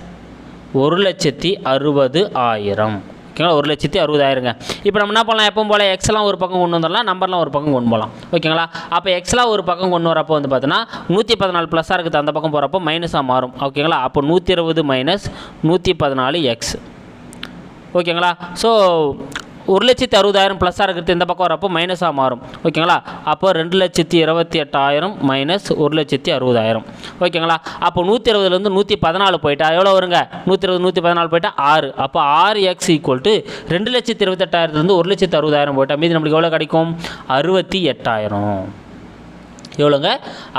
ஒரு லட்சத்தி அறுபது ஆயிரம். ஓகேங்களா? ஒரு லட்சத்தி அறுபதாயிரங்க. இப்போ நம்ம என்ன பண்ணலாம்? எப்பவும் போல் எக்ஸ்லாம் ஒரு பக்கம் கொண்டு வந்துடலாம். நம்பர்லாம் ஒரு பக்கம் கொண்டு போகலாம். ஓகேங்களா? அப்போ எக்ஸ்லாம் ஒரு பக்கம் கொண்டு வரப்போ வந்து பார்த்தீங்கன்னா நூற்றி பதினாலு ப்ளஸ்ஸாக இருக்குது. அந்த பக்கம் போகிறப்போ மைனஸாக மாறும். ஓகேங்களா? அப்போ நூற்றி இருபது மைனஸ் நூற்றி பதினாலு எக்ஸ் ஓகேங்களா? ஸோ ஒரு லட்சத்தி அறுபதாயிரம் ப்ளஸ்ஸாக இருக்கிறது இந்த பக்கம் வரப்போ மைனஸாக மாறும். ஓகேங்களா அப்போ ரெண்டு லட்சத்தி இருபத்தி எட்டாயிரம் மைனஸ் ஒரு லட்சத்தி அறுபதாயிரம். ஓகேங்களா அப்போ நூற்றி இருபதுலேருந்து நூற்றி பதினாலு போயிட்டா எவ்வளோ வருங்க? நூற்றி இருபது நூற்றி பதினாலு போயிட்டா ஆறு. அப்போ ஆறு எக்ஸ் ஈக்குவல் டு ரெண்டு லட்சத்தி இருபத்தெட்டாயிரத்துலேருந்து ஒரு லட்சத்தி அறுபதாயிரம் போயிட்டா. மீது நம்மளுக்கு எவ்வளோ கிடைக்கும்? அறுபத்தி எட்டாயிரம். எவ்வளோங்க?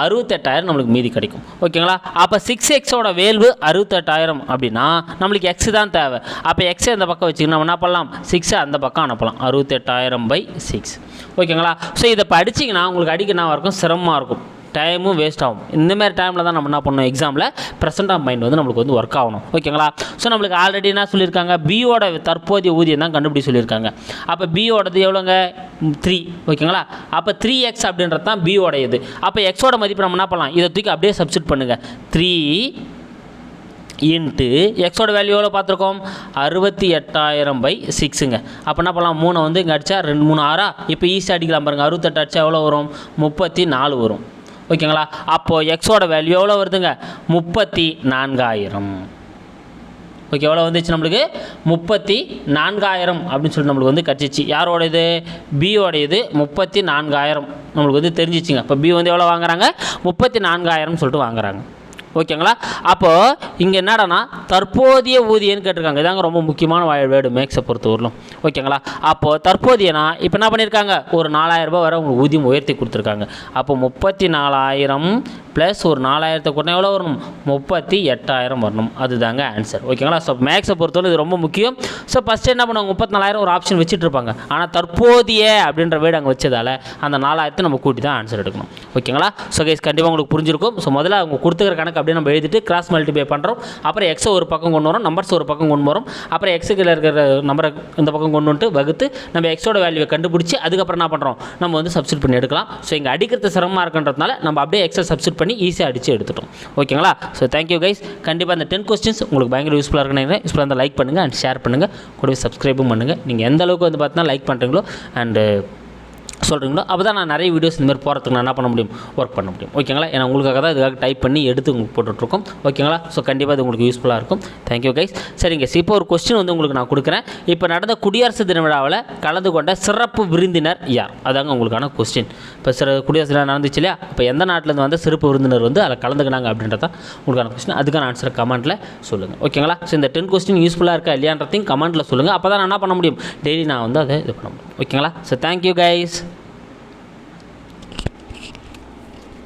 அறுபத்தெட்டாயிரம் நம்மளுக்கு மீதி கிடைக்கும். ஓகேங்களா? அப்போ சிக்ஸ் எக்ஸோட வேல்வு அறுபத்தெட்டாயிரம் அப்படின்னா நம்மளுக்கு எக்ஸ் தான் தேவை. அப்போ எக்ஸை அந்த பக்கம் வச்சுக்கணும்? நம்ம என்ன பண்ணலாம்? சிக்ஸை அந்த பக்கம் அனுப்பலாம். அறுபத்தெட்டாயிரம் பை சிக்ஸ் ஓகேங்களா? ஸோ இதை படிச்சிங்கன்னா உங்களுக்கு அடிக்க நான் இருக்கும். சிரமமாக இருக்கும். டைமும் வேஸ்ட் ஆகும். இந்தமாரி டைமில் தான் நம்ம என்ன பண்ணணும்? எக்ஸாமில் ப்ரெசென்ட் ஆஃப் மைண்ட் வந்து நம்மளுக்கு வந்து ஒர்க் ஆகணும். ஓகேங்களா ஸோ நம்மளுக்கு ஆல்ரெடி என்ன சொல்லியிருக்காங்க? பியோட தற்போதைய ஊதியம் தான் கண்டுபிடி சொல்லியிருக்காங்க. அப்போ பியோடது எவ்வளோங்க? த்ரீ ஓகேங்களா அப்போ த்ரீ எக்ஸ் அப்படின்றது தான் பியோட இது அப்போ எக்ஸோட மதிப்பு நம்ம என்ன பண்ணலாம்? இதை தூக்கி அப்படியே சப்ஸ்டிட் பண்ணுங்கள் த்ரீ இன்ட்டு எக்ஸோட வேல்யூ எவ்வளோ பார்த்துருக்கோம்? அறுபத்தி எட்டாயிரம் பை சிக்ஸுங்க அப்போ என்ன பண்ணலாம்? மூணை வந்து இங்கே அடித்தா ரெண்டு மூணு ஆறா? இப்போ ஈஸியாக அடிக்கலாம் பாருங்கள் அறுபத்தெட்டு அடித்தா எவ்வளோ வரும்? முப்பத்தி நாலு வரும். ஓகேங்களா? அப்போது எக்ஸோட வேல்யூ எவ்வளோ வருதுங்க? முப்பத்தி நான்காயிரம். ஓகே எவ்வளோ வந்துச்சு நம்மளுக்கு? முப்பத்தி நான்காயிரம் அப்படின்னு சொல்லி நம்மளுக்கு வந்து கிடச்சிச்சு யாரோட இது பியோட இது முப்பத்தி நான்காயிரம். நம்மளுக்கு வந்து தெரிஞ்சிச்சுங்க. இப்போ பி வந்து எவ்வளோ வாங்குறாங்க? முப்பத்தி நான்காயிரம்னு சொல்லிட்டு வாங்குறாங்க. ஓகேங்களா? அப்போது இங்கே என்னடானா தற்போதைய ஊதியன்னு கேட்டிருக்காங்க. இதாங்க ரொம்ப முக்கியமான வா- வேர்டு மேக்ஸை பொறுத்தவரையிலும். ஓகேங்களா? அப்போது தற்போதையனா இப்போ என்ன பண்ணியிருக்காங்க? ஒரு நாலாயிரரூபா வரை உங்களுக்கு ஊதியம் உயர்த்தி கொடுத்துருக்காங்க. அப்போ முப்பத்தி நாலாயிரம் ப்ளஸ் ஒரு நாலாயிரத்தை கூட எவ்வளோ வரணும்? முப்பத்தி எட்டாயிரம் வரணும். அதுதாங்க ஆன்சர் ஓகேங்களா? ஸோ மேக்ஸை பொறுத்தவரை இது ரொம்ப முக்கியம். ஸோ ஃபஸ்ட்டு என்ன பண்ணுவாங்க? முப்பத்தி நாலாயிரம் ஒரு ஆப்ஷன் வச்சுட்டு இருப்பாங்க ஆனால் தற்போதைய அப்படின்ற வேர்டு அங்கே வச்சதால் அந்த நாலாயிரத்தை நம்ம கூட்டி தான் ஆன்சர் எடுக்கணும். ஓகேங்களா? ஸோ கைஸ் கண்டிப்பாக உங்களுக்கு புரிஞ்சிருக்கும். ஸோ முதல்ல அவங்க கொடுத்துக்கிற கணக்கு அப்படியே நம்ம எழுதிட்டு கிராஸ் மல்டிப்ளை பண்ணுறோம் அப்புறம் எக்ஸை ஒரு பக்கம் கொண்டு வரோம் நம்பர்ஸ் ஒரு பக்கம் கொண்டு வரோம். அப்புறம் எக்ஸுக்கு இருக்கிற நம்பரை இந்த பக்கம் கொண்டு வந்துட்டு வகுத்து நம்ம எக்ஸோட வேல்யூவை கண்டுபிடிச்சி அதுக்கப்புறம் என்ன பண்ணுறோம் நம்ம வந்து சப்ஸ்டிட் பண்ணி எடுக்கலாம். ஸோ இங்கே அடிக்கிறது சிரமமாக இருக்குன்றதுனால நம்ம அப்படியே எக்ஸை சப்ஸ்டிட் பண்ணி ஈஸியாக அடித்து எடுத்துட்டோம். ஓகேங்களா? ஸோ தேங்க்யூ கைஸ் கண்டிப்பாக அந்த டென் கொஸ்டின்ஸ் உங்களுக்கு பயங்கர யூஸ்ஃபுல்லாக இருக்குன்னு யூஸ்ஃபுல்லாக இருந்தால் லைக் பண்ணுங்கள் அண்ட் ஷேர் பண்ணுங்கள் கூடவே சப்ஸ்கிரைபும் பண்ணுங்கள் நீங்கள் எந்த அளவுக்கு வந்து பார்த்தீங்கன்னா லைக் பண்ணுறீங்களோ அண்டு சொல்கிறீங்களோ அப்போ தான் நான் நிறைய வீடியோஸ் இந்த மாதிரி போகிறதுக்கு நான் என்ன பண்ண முடியும்? ஒர்க் பண்ண முடியும். ஓகேங்களா? ஏன்னா உங்களுக்காக தான் இதுக்காக டைப் பண்ணி எடுத்து உங்களுக்கு போட்டுட்ருக்கோம். ஓகேங்களா? ஸோ கண்டிப்பாக இது உங்களுக்கு யூஸ்ஃபுல்லாக இருக்கும். தேங்க்யூ கைஸ் சரிங்க. இப்போ ஒரு கொஸ்டின் வந்து உங்களுக்கு நான் கொடுக்குறேன். இப்போ நடந்த குடியரசு தின விழாவில் கலந்து கொண்ட சிறப்பு விருந்தினர் யார்? அதாங்க உங்களுக்கான கொஸ்டின் இப்போ சிற குடியரசு தினம் நடந்துச்சு இல்லையா? இப்போ எந்த நாட்டிலேருந்து வந்த சிறப்பு விருந்தினர் வந்து அதில் கலந்துக்கினாங்க அப்படின்றத உங்களுக்கான கொஸ்டின் அதுக்கான ஆன்சர் கமெண்ட்டில் சொல்லுங்கள் ஓகேங்களா? ஸோ இந்த டென் கொஸ்டின் யூஸ்ஃபுல்லாக இருக்கா இல்லையான்றதையும் கமெண்ட்டில் சொல்லுங்கள் அப்போ தான் நான் என்ன பண்ண முடியும்? டெய்லி நான் வந்து அதை இது பண்ண முடியும். ஓகேங்களா? So thank you guys